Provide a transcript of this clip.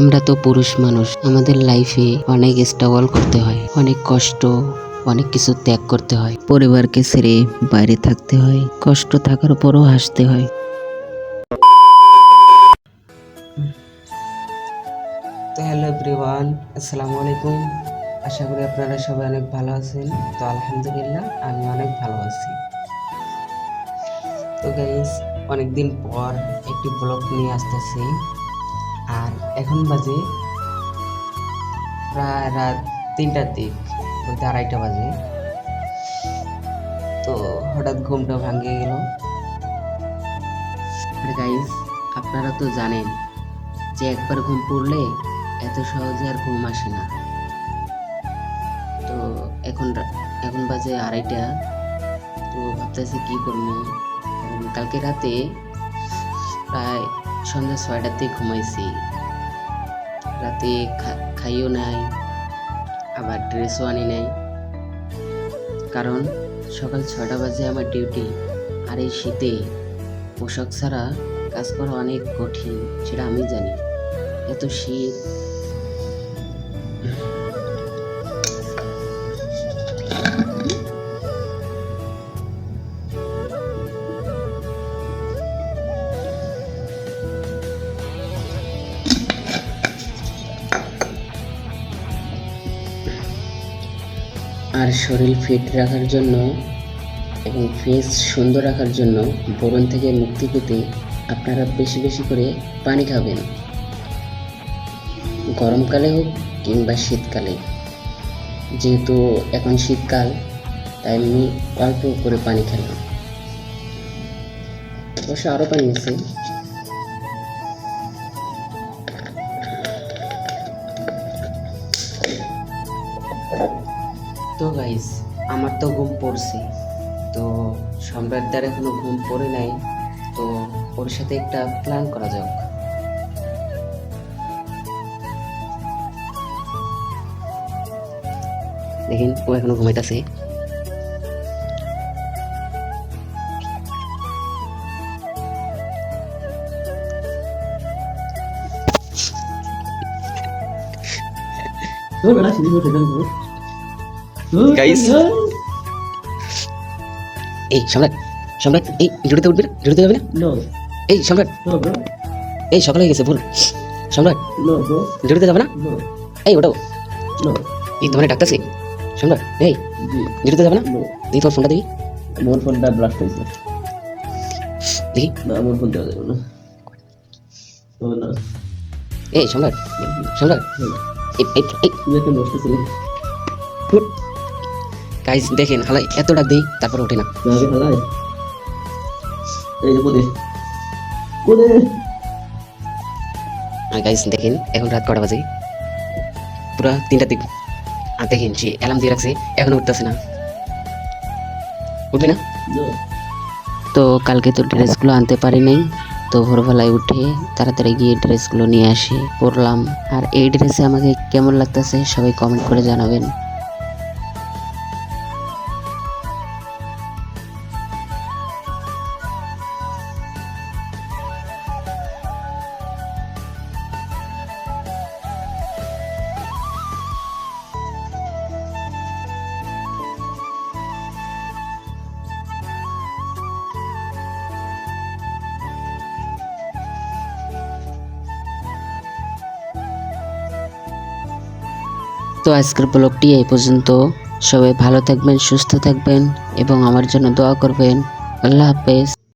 আমরা তো পুরুষ মানুষ, আমাদের লাইফে অনেক স্ট্রাগল করতে হয়, অনেক কষ্ট, অনেক কিছু ত্যাগ করতে হয়। পরিবারকে ছেড়ে বাইরে থাকতে হয়, কষ্ট থাকার পরও হাসতে হয়। তো হ্যালো এভরিওয়ান আসসালামু আলাইকুম। আশা করি আপনারা সবাই অনেক ভালো আছেন। তো আলহামদুলিল্লাহ, আমি অনেক ভালো আছি। তো গাইজ অনেকদিন পর একটি ব্লগ নিয়ে আসতেছি। আর এখন বাজে প্রায় রাত তিনটার দিক, বলতে আড়াইটা বাজে। তো হঠাৎ ঘুমটা ভাঙিয়ে গেল। আর গাইস আপনারা তো জানেন যে একবার ঘুম পড়লে এত সহজে আর ঘুম আসে না। তো এখন এখন বাজে আড়াইটা। তো ভাবতেছি কি করব? কালকে রাতে প্রায় সন্ধ্যা ছয়টার দিকে ঘুমাইছি। রাতে খাইও নাই, আবার ড্রেসও আনি নাই। কারণ সকাল ছটা বাজে আমার ডিউটি আর এই শীতে পোশাক ছাড়া কাজ করা অনেক কঠিন, সেটা আমি জানি। এত শীত। আর শরীর ফিট রাখার জন্য এবং ফেস সুন্দর রাখার জন্য বোরন থেকে মুক্তি পেতে আপনারা বেশি বেশি করে পানি খাবেন। গরমকালে হোক কিংবা শীতকালে। যেহেতু এখন শীতকাল, তাই আমি অল্প করে পানি খেলাম। অবশ্য আরও পানি আছে। তো গাইস আমার তো ঘুম পড়ছে। তো সম্রাট সম্রাটদার এখনও ঘুম পড়ে নাই। তো ওর সাথে একটা প্ল্যান করা যাক। দেখেন, ও এখনও ঘুমাইতেছে। Guys. এই সম্রাট সম্রাট এই জুড়িতে উঠবি না? জুড়িতে যাবে না? No, এই সম্রাট no, bro. এই সকাল হয়ে গেছে ভুল। সম্রাট No, bro. জুড়িতে যাবে না? No, এই ওটাও। No. এই তোমার ডাক্তারছি সম্রাট এই জুড়িতে যাবে না? No. দেখি তোর ফোনটা দেখি। আমার ফোনটা ব্লাস্ট হয়েছে। দেখি। না আমার ফোন দেওয়া যাবে না। এই সম্রাট সম্রাট এই এই এই। গাইস দেখেন হালাই এত ডাক দিই তারপর ওঠে না। আর গাইস দেখেন এখন রাত কটা বাজে? পুরা তিনটার দিক আর দেখেন সে অ্যালার্ম দিয়ে রাখছে এখনও উঠতেছে না। উঠবে না? তো কালকে তো ড্রেসগুলো আনতে পারি নাই তো ভোরবেলায় উঠে তাড়াতাড়ি গিয়ে ড্রেসগুলো নিয়ে আসি পরলাম। আর এই ড্রেসে আমাকে কেমন লাগতেছে সবাই কমেন্ট করে জানাবেন। তো আজকের ব্লগটি এই পর্যন্ত। সবাই ভালো থাকবেন, সুস্থ থাকবেন এবং আমার জন্য দোয়া করবেন। আল্লাহ হাফেজ।